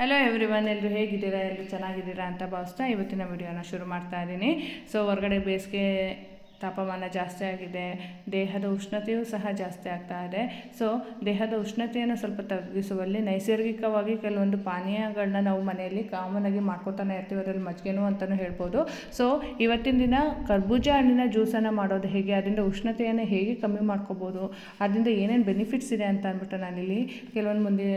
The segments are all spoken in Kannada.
ಹಲೋ ಎವ್ರಿ ಒನ್ ಎಲ್ಲರೂ ಹೇಗಿದ್ದೀರಾ? ಎಲ್ಲರೂ ಚೆನ್ನಾಗಿದ್ದೀರಾ ಅಂತ ಭಾವಿಸ್ತಾ ಇವತ್ತಿನ ವಿಡಿಯೋನ ಶುರು ಮಾಡ್ತಾ ಇದ್ದೀನಿ. ಸೊ ಹೊರಗಡೆ ಬೇಸಿಗೆ ತಾಪಮಾನ ಜಾಸ್ತಿ ಆಗಿದೆ, ದೇಹದ ಉಷ್ಣತೆಯೂ ಸಹ ಜಾಸ್ತಿ ಆಗ್ತಾ ಇದೆ. ಸೊ ದೇಹದ ಉಷ್ಣತೆಯನ್ನು ಸ್ವಲ್ಪ ತಗ್ಗಿಸುವಲ್ಲಿ ನೈಸರ್ಗಿಕವಾಗಿ ಕೆಲವೊಂದು ಪಾನೀಯಗಳನ್ನ ನಾವು ಮನೆಯಲ್ಲಿ ಕಾಮನಾಗಿ ಮಾಡ್ಕೊತಾನೆ ಇರ್ತೀವಿ, ಅದರಲ್ಲಿ ಮಜ್ಜಿಗೆನೂ ಅಂತಲೂ ಹೇಳ್ಬೋದು. ಸೊ ಇವತ್ತಿನ ದಿನ ಕರ್ಬೂಜ ಹಣ್ಣಿನ ಜ್ಯೂಸನ್ನು ಮಾಡೋದು ಹೇಗೆ, ಅದರಿಂದ ಉಷ್ಣತೆಯನ್ನು ಹೇಗೆ ಕಮ್ಮಿ ಮಾಡ್ಕೋಬೋದು, ಅದರಿಂದ ಏನೇನು ಬೆನಿಫಿಟ್ಸ್ ಇದೆ ಅಂತ ಅಂದ್ಬಿಟ್ಟು ನಾನಿಲ್ಲಿ ಕೆಲವೊಂದು ಮುಂದೆ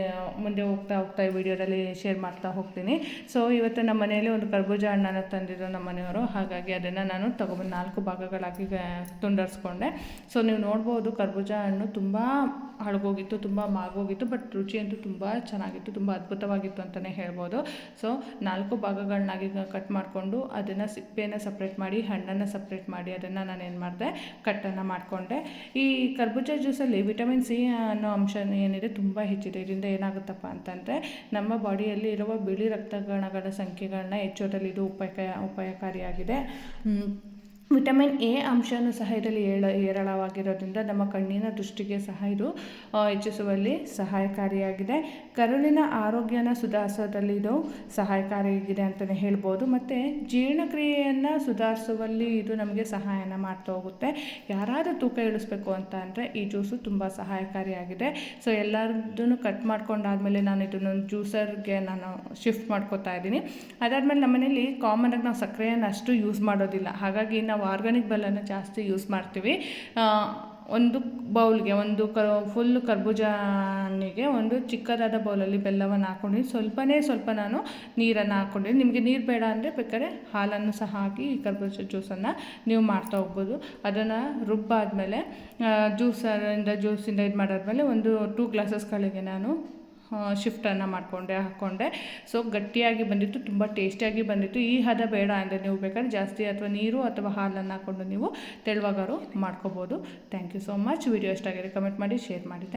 ಮುಂದೆ ಹೋಗ್ತಾ ಹೋಗ್ತಾ ಈ ವಿಡಿಯೋದಲ್ಲಿ ಶೇರ್ ಮಾಡ್ತಾ ಹೋಗ್ತೀನಿ. ಸೊ ಇವತ್ತು ನಮ್ಮ ಮನೆಯಲ್ಲಿ ಒಂದು ಕರ್ಬೂಜ ಹಣ್ಣನ್ನು ತಂದಿದ್ದರು ನಮ್ಮ ಮನೆಯವರು, ಹಾಗಾಗಿ ಅದನ್ನು ನಾನು ತಗೊಂಬಂದು ನಾಲ್ಕು ಭಾಗಗಳಾಗಿ ತುಂಡರಿಸ್ಕೊಂಡೆ. ಸೊ ನೀವು ನೋಡ್ಬೋದು ಕರ್ಬೂಜ ಹಣ್ಣು ತುಂಬ ಹಳಗೋಗಿತ್ತು, ತುಂಬ ಮಾಗೋಗಿತ್ತು ಬಟ್ ರುಚಿ ಅಂತೂ ತುಂಬ ಚೆನ್ನಾಗಿತ್ತು, ತುಂಬ ಅದ್ಭುತವಾಗಿತ್ತು ಅಂತಲೇ ಹೇಳ್ಬೋದು. ಸೊ ನಾಲ್ಕು ಭಾಗಗಳನ್ನಾಗಿ ಕಟ್ ಮಾಡಿಕೊಂಡು ಅದನ್ನು ಸಿಪ್ಪೆಯನ್ನು ಸಪ್ರೇಟ್ ಮಾಡಿ, ಹಣ್ಣನ್ನು ಸಪ್ರೇಟ್ ಮಾಡಿ, ಅದನ್ನು ನಾನು ಏನು ಮಾಡಿದೆ, ಕಟ್ಟನ್ನು ಮಾಡಿಕೊಂಡೆ. ಈ ಕರ್ಬೂಜ ಜ್ಯೂಸಲ್ಲಿ ವಿಟಮಿನ್ ಸಿ ಅನ್ನೋ ಅಂಶ ಏನಿದೆ ತುಂಬ ಹೆಚ್ಚಿದೆ. ಇದರಿಂದ ಏನಾಗುತ್ತಪ್ಪ ಅಂತಂದರೆ, ನಮ್ಮ ಬಾಡಿಯಲ್ಲಿ ಇರುವ ಬಿಳಿ ರಕ್ತಗಣಗಳ ಸಂಖ್ಯೆಗಳನ್ನ ಹೆಚ್ಚೋದ್ರಲ್ಲಿ ಇದು ಉಪಾಯ ಉಪಾಯಕಾರಿಯಾಗಿದೆ. ವಿಟಮಿನ್ ಎ ಅಂಶನೂ ಸಹ ಇದರಲ್ಲಿ ಏಳ, ಹೇರಳವಾಗಿರೋದ್ರಿಂದ ನಮ್ಮ ಕಣ್ಣಿನ ದೃಷ್ಟಿಗೆ ಸಹ ಇದು ಹೆಚ್ಚಿಸುವಲ್ಲಿ ಸಹಾಯಕಾರಿಯಾಗಿದೆ. ಕರುಳಿನ ಆರೋಗ್ಯನ ಸುಧಾರಿಸೋದಲ್ಲಿ ಇದು ಸಹಾಯಕಾರಿಯಾಗಿದೆ ಅಂತಲೇ ಹೇಳ್ಬೋದು. ಮತ್ತು ಜೀರ್ಣಕ್ರಿಯೆಯನ್ನು ಸುಧಾರಿಸುವಲ್ಲಿ ಇದು ನಮಗೆ ಸಹಾಯನ ಮಾಡ್ತಾ ಹೋಗುತ್ತೆ. ಯಾರಾದರೂ ತೂಕ ಇಳಿಸ್ಬೇಕು ಅಂತ ಅಂದರೆ ಈ ಜ್ಯೂಸು ತುಂಬ ಸಹಾಯಕಾರಿಯಾಗಿದೆ. ಸೊ ಎಲ್ಲರದ್ದೂ ಕಟ್ ಮಾಡ್ಕೊಂಡಾದಮೇಲೆ ನಾನು ಇದನ್ನು ಜ್ಯೂಸರ್ಗೆ ನಾನು ಶಿಫ್ಟ್ ಮಾಡ್ಕೋತಾ ಇದ್ದೀನಿ. ಅದಾದಮೇಲೆ ನಮ್ಮನೇಲಿ ಕಾಮನಾಗಿ ನಾವು ಸಕ್ಕರೆಯನ್ನು ಅಷ್ಟು ಯೂಸ್ ಮಾಡೋದಿಲ್ಲ. ಹಾಗಾಗಿ ನಾವು ನಾವು ಆರ್ಗ್ಯಾನಿಕ್ ಬೆಲ್ಲನ ಜಾಸ್ತಿ ಯೂಸ್ ಮಾಡ್ತೀವಿ. ಒಂದು ಬೌಲ್ಗೆ ಒಂದು ಕ ಫುಲ್ ಕರ್ಬೂಜನಿಗೆ ಒಂದು ಚಿಕ್ಕದಾದ ಬೌಲಲ್ಲಿ ಬೆಲ್ಲವನ್ನು ಹಾಕ್ಕೊಂಡು ಸ್ವಲ್ಪನೇ ಸ್ವಲ್ಪ ನಾನು ನೀರನ್ನು ಹಾಕ್ಕೊಂಡಿದ್ದೀನಿ ನಿಮಗೆ ನೀರು ಬೇಡ ಅಂದರೆ ಬೇಕಾದ್ರೆ ಹಾಲನ್ನು ಸಹ ಹಾಕಿ ಈ ಕರ್ಬೂಜ ಜ್ಯೂಸನ್ನು ನೀವು ಮಾಡ್ತಾ ಹೋಗ್ಬೋದು. ಅದನ್ನು ರುಬ್ಬಾದಮೇಲೆ ಜ್ಯೂಸರಿಂದ ಜ್ಯೂಸಿಂದ ಇದು ಮಾಡಾದ್ಮೇಲೆ ಒಂದು ಟೂ ಗ್ಲಾಸಸ್ಗಳಿಗೆ ನಾನು ಶಿಫ್ಟನ್ನು ಮಾಡಿಕೊಂಡೆ ಹಾಕ್ಕೊಂಡೆ ಸೊ ಗಟ್ಟಿಯಾಗಿ ಬಂದಿತ್ತು, ತುಂಬ ಟೇಸ್ಟಿಯಾಗಿ ಬಂದಿತ್ತು. ಈ ಹದ ಬೇಡ ಅಂದರೆ ನೀವು ಬೇಕಾದ್ರೆ ಜಾಸ್ತಿ ಅಥವಾ ನೀರು ಅಥವಾ ಹಾಲನ್ನು ಹಾಕ್ಕೊಂಡು ನೀವು ತೆಳುವಾಗಾರು ಮಾಡ್ಕೋಬೋದು. Thank you so much video ಎಷ್ಟಾಗಿದೆ ಕಮೆಂಟ್ ಮಾಡಿ ಶೇರ್ ಮಾಡಿ.